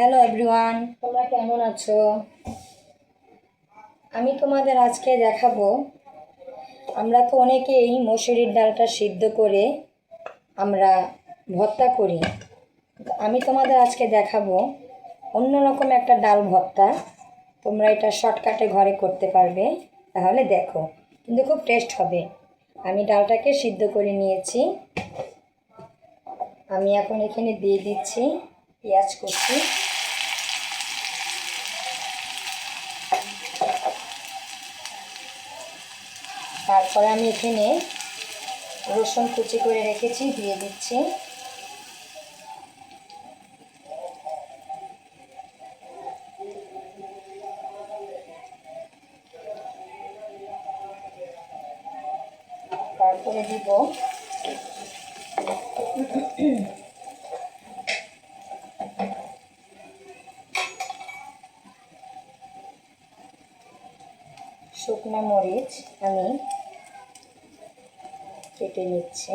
Hello everyone তোমরা কেমন আছো? আমি তোমাদের আজকে দেখাবো, আমরা তো অনেকেই মসুরির ডালটা সিদ্ধ করে আমরা ভর্তা করি। আমি তোমাদের আজকে দেখাবো অন্যরকম একটা ডাল ভর্তা। তোমরা এটা শর্টকাটে ঘরে করতে পারবে, তাহলে দেখো, কিন্তু খুব টেস্ট হবে। আমি ডালটাকে সিদ্ধ করে নিয়েছি। আমি এখন এখানে দিয়ে দিচ্ছি পেঁয়াজ কুচি। তারপরে আমি এখানে রসুন কুচি করে রেখেছি দিয়ে দিচ্ছি। তারপরে দিব শুকনো মরিচ আমি কেটে নিচ্ছে।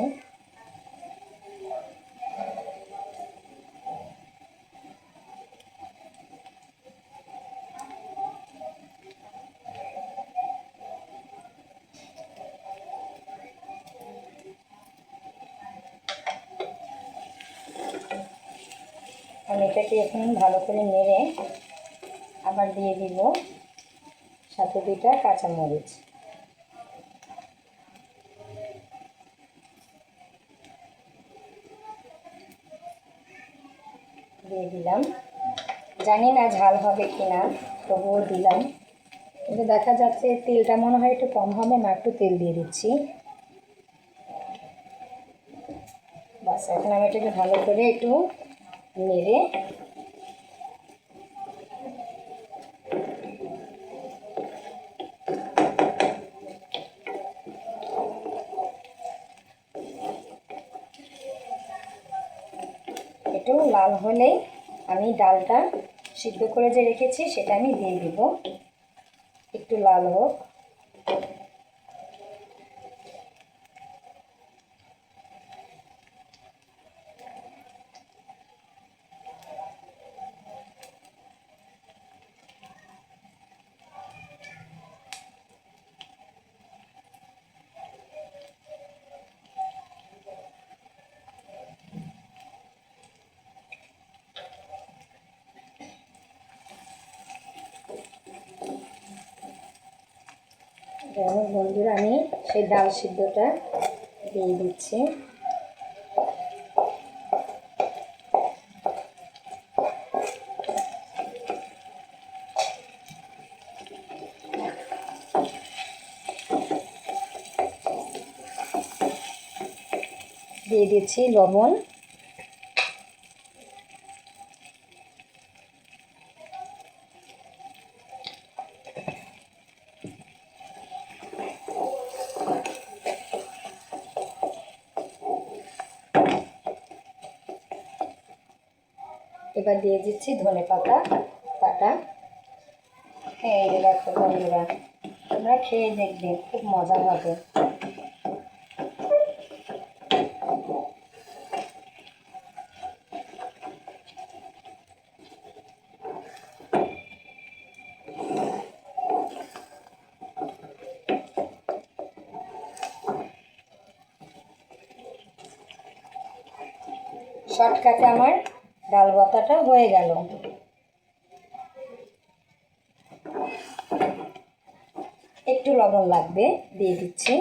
আমি এটাকে এখন ভালো করে নেড়ে আবার দিয়ে দিব সাথে দুইটা কাঁচামরিচ। দিয়ে দিলাম। জানি না ঝাল হবে কি না তবুও দিলাম। কিন্তু দেখা যাচ্ছে তেলটা মনে হয় একটু কম হবে, না একটু তেল দিয়ে দিচ্ছি। বাস, এখন আমি এটাকে ভালো করে একটু নেড়ে লাল হলে আমি ডালটা সিদ্ধ করে যে রেখেছি সেটা আমি দিয়ে দেবো। একটু লাল হোক। যেমন বন্ধুরা আমি সেই ডাল সিদ্ধটা দিয়ে দিচ্ছি। দিয়ে দিচ্ছি লবণ। এবার দিয়ে দিচ্ছি ধনে পাতা পাতা বন্ধুরা, তোমরা খেয়ে দেখবে, খুব মজা হবে। শর্টকাটে আমার ডাল বাতাটা হয়ে গেল। একটু লবণ লাগবে, দিয়ে দিচ্ছি।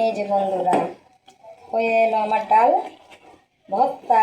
এই যে বন্ধুরা, হয়ে এলো আমার ডাল ভর্তা।